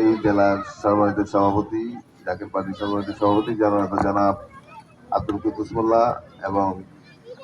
এই জেলার সর্বাধিক সভাপতি, জাকের পার্টির সর্বাধিক সভাপতি জনাব জনাব আব্দুল কুদ্দুস মোল্লা এবং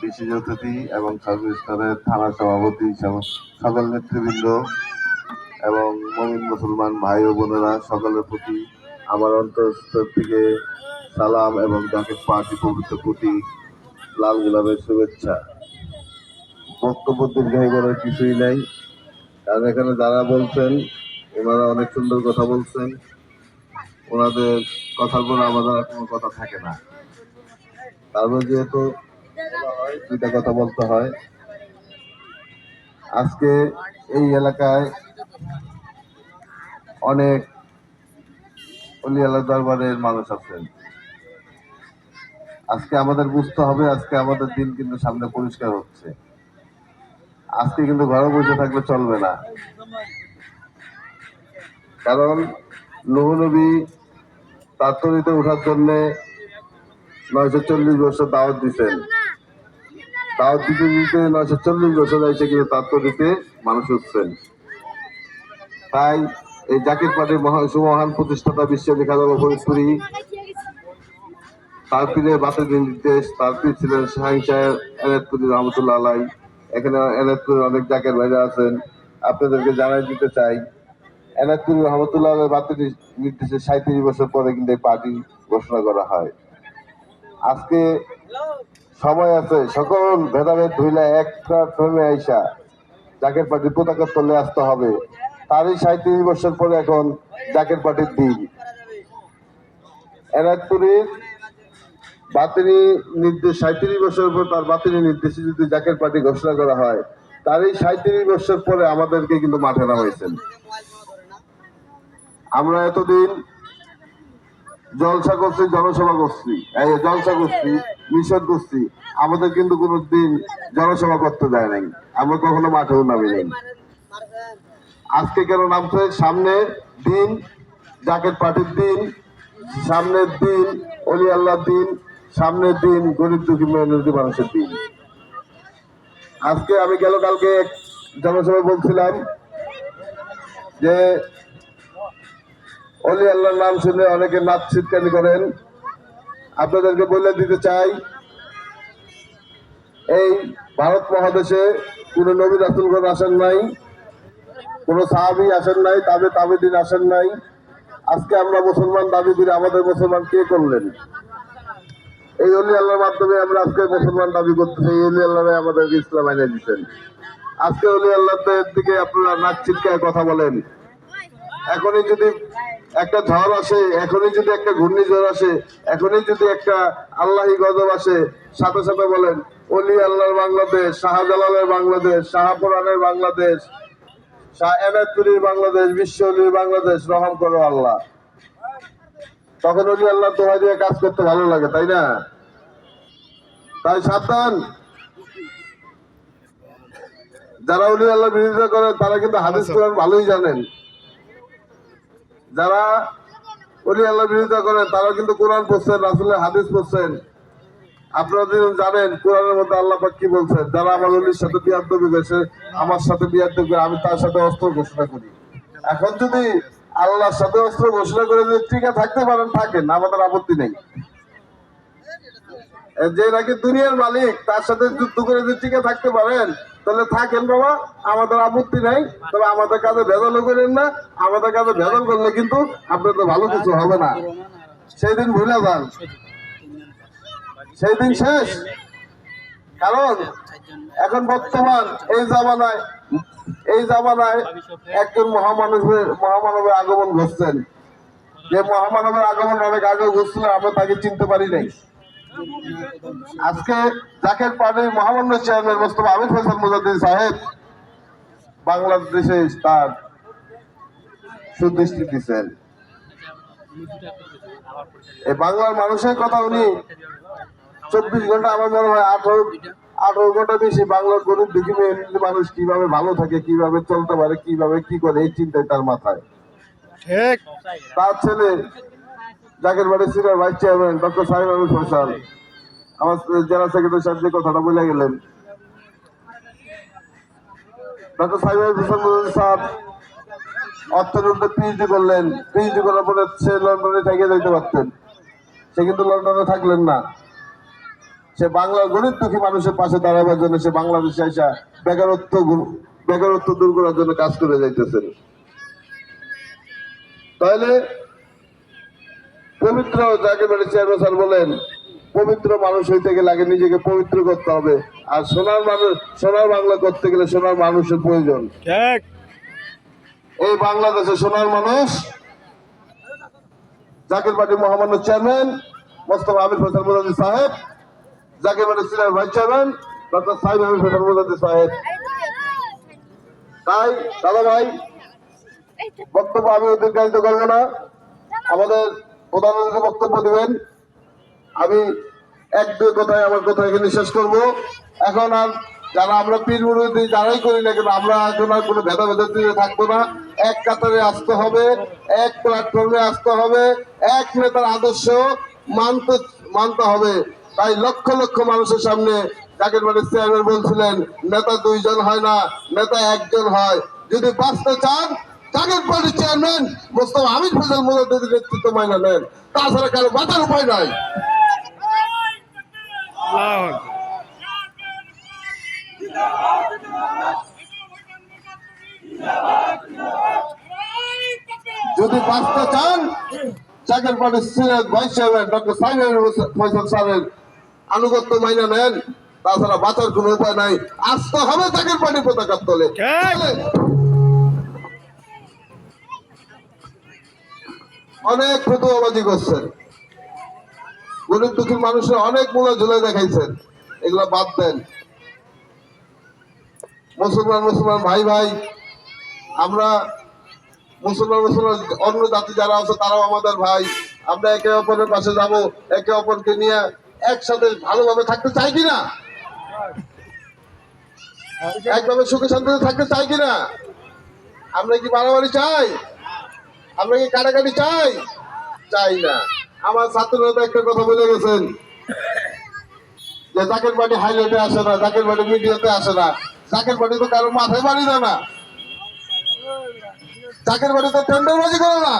বিশেষ অতিথি এবং সর্বস্তরের থানা সভাপতি সকল নেতৃবৃন্দ এবং মমিন মুসলমান ভাই ও বোনেরা, সকলের প্রতি আমার অন্তঃস্থল থেকে সালাম এবং জাকের পার্টি পবিত্র প্রতি লাল গোলাপের শুভেচ্ছা। বক্তব্য দীর্ঘায়ী করার কিছুই নাই। কারণ এখানে যারা বলছেন ওনারা অনেক সুন্দর কথা বলছেন। ওনাদের কথার পরে আমাদের কোনো কথা থাকে না। তারপর যেহেতু দুইটা কথা বলতে হয়, আজকে এই এলাকায় অনেক অলি আল্লাহ দরবারের মানুষ আছেন। আজকে আমাদের বুঝতে হবে, আজকে আমাদের দিন কিন্তু সামনে পরিষ্কার হচ্ছে। আজকে কিন্তু ঘরে বসে থাকলে চলবে না। কারণ নবী তার ওঠার জন্য নয়শো চল্লিশ বছর দাওয়াত দিচ্ছেন দাওয়াত দিতে দিতে নয়শো চল্লিশ বছর এসে কিন্তু তার মানুষ উঠছেন। তাই এই জাকির পার্টির মহান সুমহান প্রতিষ্ঠাতা বিশ্ববিখ্যাত ফরিদপুরি তার পীরের বাতের নির্দেশ তার পীর ছিলেন শাহিন সাহেব এনায়তপুরি রহমতুল্লাহ আলাই। এখানে এনায়তপুরের অনেক জাকের বাইরে আছেন। আপনাদেরকে জানাই দিতে চাই এনায়তপুরি রহমতুল্লাহ বাতের নির্দেশে সাঁত্রিশ বছর পরে কিন্তু এই পার্টি ঘোষণা করা হয়। আজকে সময় আছে, সকল ভেদাভেদ ধুইলা একটা ফ্রেমে আইসা জাকের পার্টির পতাকা তলে আসতে হবে। তারই সাঁত্রিশ বছর পরে এখন জাকের পার্টির দিন। এনায়তপুরীর বাতিনি নির্দেশ সাঁত্রিশ বছর পর তার বাতিনি নির্দেশে যদি জাকের পার্টি ঘোষণা করা হয় তার এই সাঁত্রিশ বছর পরে আমাদেরকে কিন্তু মাঠে নামাইছেন। আমরা এতদিন জলসা করছি জনসভা করছি জলসা করছি মিশন করছি আমাদের কিন্তু কোনো দিন জনসভা করতে দেয় নাই। আমরা কখনো মাঠেও নামি নাই। আজকে কেন নামছে? সামনে দিন, জাকের পার্টির দিন, সামনের দিন, অলি আল্লাহর দিন, সামনের দিন, গরিব দুঃখী মেহনতি মানুষের দিন। আজকে আমি গেল কালকে জনসভায় বলছিলাম যে অলি আল্লাহর নাম শুনে অনেকে নাচ চিৎকারি করেন। আপনাদেরকে বলে দিতে চাই, এই ভারত মহাদেশে কোন নবী রাসুলগণ আসেন নাই, কোন সাহাবি আসেন নাই, তাবে তাবে দিন আসেন নাই। আজকে আমরা মুসলমান দাবি করি আমাদের মুসলমান কে করলেন? এই অলি আল্লাহর মাধ্যমে আমরা আজকে মুসলমান দাবি করতেছি, এই অলি আল্লাহ আমাদেরকে ইসলাম এনে দিচ্ছেন আজকে অলি আল্লাহদের দিকে আপনারা নাক চিৎকায় কথা বলেন। এখনই যদি একটা ঝড় আসে, এখনই যদি একটা ঘূর্ণিঝড় আসে, এখনই যদি একটা আল্লাহি গজব আসে, সাথে সাথে বলেন, অলি আল্লাহর বাংলাদেশ, শাহজালালের বাংলাদেশ শাহপুরানের বাংলাদেশ, শাহ এনায়তপুরীর বাংলাদেশ, বিশ্ব অলির বাংলাদেশ, রহম করো আল্লাহ। তখন অলি আল্লাহ দোয়া দিয়ে কাজ করতে ভালো লাগে, তাই না? তাই সাবধান। যারা অলি আল্লাহ বিরোধিতা করেন, তারা কিন্তু হাদিস কোরআন ভালোই জানেন। যারা অলি আল্লাহ বিরোধিতা করেন তারা কিন্তু কোরআন পড়ছেন, রাসুলের হাদিস পড়ছেন। আপনারা জানেন, কোরআনের মধ্যে আল্লাহ কি বলছেন? যারা আমার অলির সাথে বিয়ার দেবে গেছে আমার সাথে বিয়ার দেবে আমি তার সাথে অস্ত্র ঘোষণা করি। এখন যদি আল্লাহর সাথে অস্ত্র ঘোষণা করে যদি টিকা থাকতে পারেন, থাকেন, আমাদের আপত্তি নেই। যে নাকি দুনিয়ার মালিক, তার সাথে যুদ্ধ করে যদি টিকে থাকতে পারেন, তাহলে থাকেন বাবা, আমাদের আপত্তি নাই। তবে আমাদের কাছে ভেজালও করেন না, আমাদের কাছে ভেজাল করলে কিন্তু আপনাদের ভালো কিছু হবে না। সেই দিন ভুলে যান। সেই দিন শেষ। কারণ এখন বর্তমান এই জামানায় এই জামানায় একজন মহামানবের মহামানবের আগমন ঘটছেন যে মহামানবের আগমন অনেক আগে ঘটছিল, আমরা তাকে চিনতে পারি নাই। আজকে জাকের পার্টির মহামান্য চেয়ারম্যান মোস্তফা আমির ফসল মুজাদ্দিন সাহেব বাংলাদেশে তার সুদৃষ্টি দিচ্ছেন এই বাংলার মানুষের কথা উনি চব্বিশ ঘণ্টা আমার মনে হয় আঠারো আঠারো ঘণ্টা বেশি বাংলার গরিব দুঃখী মানুষ কীভাবে ভালো থাকে কীভাবে চলতে পারে কীভাবে কি করে এই চিন্তায় তার মাথায়। তার ছেলে জাকের বাড়ি সিনিয়র ভাইস চেয়ারম্যান ডক্টর সাহেব আবুল ফসল আমার জেলা সেক্রেটারি সাহেব যে কথাটা বলে গেলেন। ডক্টর সাহেব আবুল ফসল সাহেব উপরে পিএইচডি করলেন। পিএইচডি করার পরে সে লন্ডনে থেকে যাইতে পারতেন। সে কিন্তু লন্ডনে থাকলেন না। সে বাংলার গরিব দুঃখী মানুষের পাশে দাঁড়াবার জন্য সে বাংলাদেশে আসা বেকারত্ব বেকারত্ব দূর করার জন্য কাজ করে যাইতেছেন। তাহলে পবিত্র যাকে বলে চেয়ারম্যান স্যার বলেন পবিত্র মানুষ হইতে গেলে আগে নিজেকে পবিত্র করতে হবে। আর সোনার মানুষ সোনার বাংলা করতে গেলে সোনার মানুষের প্রয়োজন। এই বাংলাদেশে সোনার মানুষ জাকির পার্টি মহামান্য chairman Mostafa Amir Faisal Mujaddedi Saheb Zaker party senior vice chairman doctor Sahib Amir Faisal Mujaddedi Saheb. তাই দাদা ভাই বক্তব্য আমি দীর্ঘায়িত করব না। আমাদের প্রধানমন্ত্রী বক্তব্য দেবেন। আমি এক দুই কথায় আমার কথা এখানে শেষ করব। এখন আর যারা আমরা পীর মুরব্বী যারাই করি না কিন্তু আমরা এখন আর কোনো ভেদাভেদের দিকে থাকব না। এক কাতারে আসতে হবে, এক প্ল্যাটফর্মে আসতে হবে, এক নেতার আদর্শ মানতে মানতে হবে। তাই লক্ষ লক্ষ মানুষের সামনে জাকের বাড়ির চেয়ারম্যান বলছিলেন, নেতা দুইজন হয় না, নেতা একজন হয়। যদি বাঁচতে চান জাকের পার্টির চেয়ারম্যান মোস্তফা আমির ফজল মুজাদ্দিদের নেতৃত্ব মাইনা নেন। তাছাড়া কারও বাঁচার উপায় নাই। যদি বাঁচতে চান Zaker party senior vice chairman doctor সাইমের Faisal স্যারের আনুগত্য মাইনা নেন। তাছাড়া বাঁচার কোনো উপায় নাই। আসতে হবে চাকের পার্টি পতাকার তলে। অনেক ফতুয়াবাজি করছেন। গরিব দুঃখী মানুষের অনেক মূল্য ঝুলে দেখাইছেন। এগুলা বাদ দেন। মুসলমান মুসলমান ভাই ভাই, আমরা মুসলমান মুসলমান অন্য জাতি যারা আছে, তারাও আমাদের ভাই। আমরা একে অপরের পাশে যাব, একে অপরকে নিয়ে একসাথে ভালোভাবে থাকতে চাই কিনা একভাবে সুখে শান্তিতে থাকতে চাই কিনা আমরা কি বাড়াবাড়ি চাই? আমরা কি কাটাকাটি চাই? চাই না। আমার ছাত্ররা একটা কথা বলে গেছেন। যে জাকের বাড়ি হাইলাইটে আসে না, জাকের বাড়ি মিডিয়াতে আসে না। জাকের বাড়ি তো কারও মাথায় বাড়ি দেয় না। জাকের বাড়ি তো টেন্ডারবাজি করে না।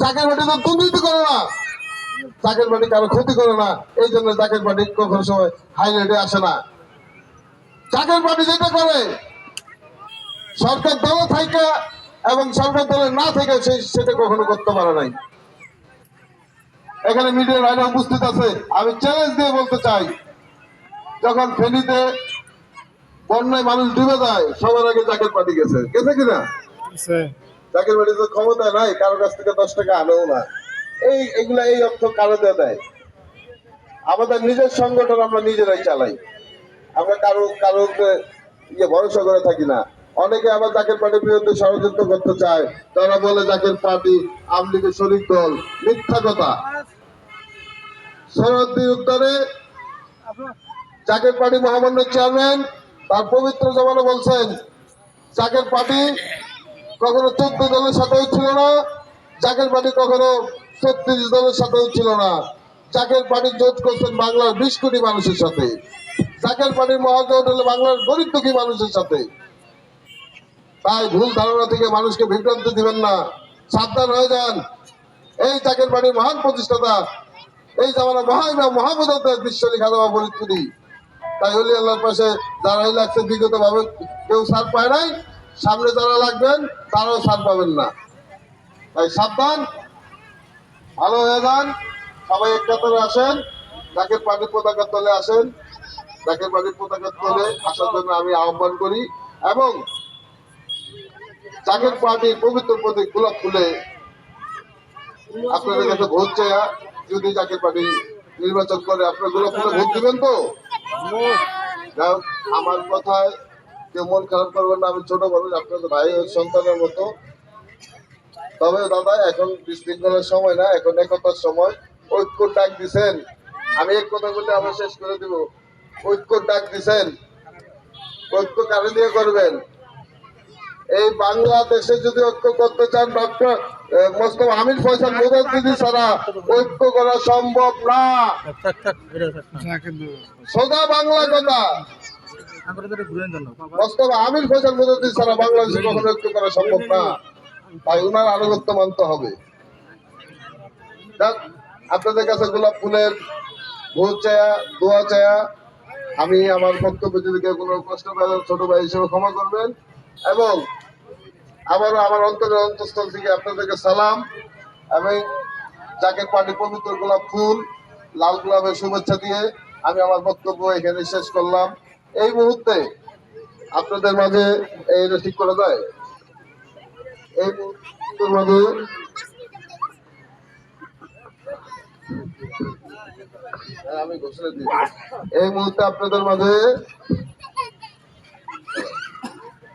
জাকের বাড়ি তো দুর্নীতি করে না। জাকের বাড়ি কারও ক্ষতি করে না। এই জন্য জাকের বাড়ি কখনো সময় হাইলাইটে আসে না। জাকের বাড়ি যেটা করে, সরকার দলে থাকে এবং সরকার দলে না থেকে সে সেটা কখনো করতে পারে নাই। এখানে মিডিয়ার বাইরে উপস্থিত আছে। আমি চ্যালেঞ্জ দিয়ে বলতে চাই যখন ফেনীতে বন্যায় মানুষ ডুবে যায় সবার আগে জাকের পার্টি গেছে। গেছে কিনা। জাকের বাড়ি তো ক্ষমতা নাই কারও কাছ থেকে দশ টাকা আনেও না। এই এগুলা এই অর্থ কারও দিয়ে দেয় আমাদের নিজের সংগঠন আমরা নিজেরাই চালাই। আমরা কারও কারও ইয়ে ভরসা করে থাকি না। অনেকে আবার জাকের পার্টির বিরুদ্ধে ষড়যন্ত্র করতে চায়। তারা বলে জাকের পার্টি আওয়ামী লীগের শরিক দল। মিথ্যা কথা। সরহদ্দি উত্তরে জাকের পার্টি মহামান্য চেয়ারম্যান, তার পবিত্র জমানে বলছেন, জাকের পার্টি কখনো চোদ্দ দলের সাথেও ছিল না, জাকের পার্টি কখনো ছত্রিশ দলের সাথেও ছিল না। জাকের পার্টি জোট করছেন বাংলার বিশ কোটি মানুষের সাথে। জাকের পার্টির মহাজোট হলো বাংলার গরিব দুঃখী মানুষের সাথে। তাই ভুল ধারণা থেকে মানুষকে বিভ্রান্ত দিবেন না। সাবধান হয়ে যান। এই জাকের বাড়ির মহান প্রতিষ্ঠাতা। এই জামানা মহান মহাইমা মহাবুদাতের বিশ্বরী খাদমা পরিস্থিতি তাই হলি আল্লাহর পাশে যারা লাগছে বিগত ভাবে কেউ সার পায় নাই, সামনে যারা লাগবেন, তারাও সার পাবেন না। তাই সাবধান, ভালো হয়ে যান। সবাই এক কাতারে আসেন। জাকের পার্টির পতাকার তলে আসেন। জাকের পার্টির পতাকার তলে আসার জন্য আমি আহ্বান করি। এবং জাকের পার্টির পবিত্র প্রতীক গোলাপ ফুলে আপনাদের কাছে ভোট চাইয়া যদি জাকের পার্টি নির্বাচন করে, আপনার গোলাপ ফুলে ভোট দিবেন তো? আমার কথায় কেউ মন খারাপ করবেন না, আমি ছোট মানুষ, আপনাদের ভাই সন্তানের মতো। তবে দাদা, এখন বিশৃঙ্খলার সময় না, এখন একতার সময়। ঐক্য ডাক দিছেন। আমি এক কথা বলে আবার শেষ করে দিব। ঐক্য ডাক দিছেন। ঐক্য কারে দিয়ে করবেন? এই বাংলাদেশে যদি ঐক্য করতে চান, ডক্টর মোস্তফা আমির ফয়সাল মুদাদ্দিদি ছাড়া ঐক্য করা সম্ভব না। সোজা বাংলা কথা। ছাড়া করা সম্ভব না। তাই মানতে হবে। আপনাদের কাছে গোলাপ ফুলের চায়া দোয়া চায়া আমি আমার বক্তব্য যদি কোনো কষ্ট পায় ছোট ভাই হিসেবে ক্ষমা করবেন। এবং আবারও আমার অন্তরের অন্তঃস্থল থেকে আপনাদেরকে সালাম এবং যাকে পার্টি পবিত্র গোলাপ ফুল, লাল গোলাপের শুভেচ্ছা দিয়ে আমি আমার বক্তব্য এখানে শেষ করলাম। এই মুহূর্তে আপনাদের মাঝে এইটা ঠিক করা যায়, এই মুহূর্তের মাঝে আমি ঘোষণা দিই। এই মুহূর্তে আপনাদের মাঝে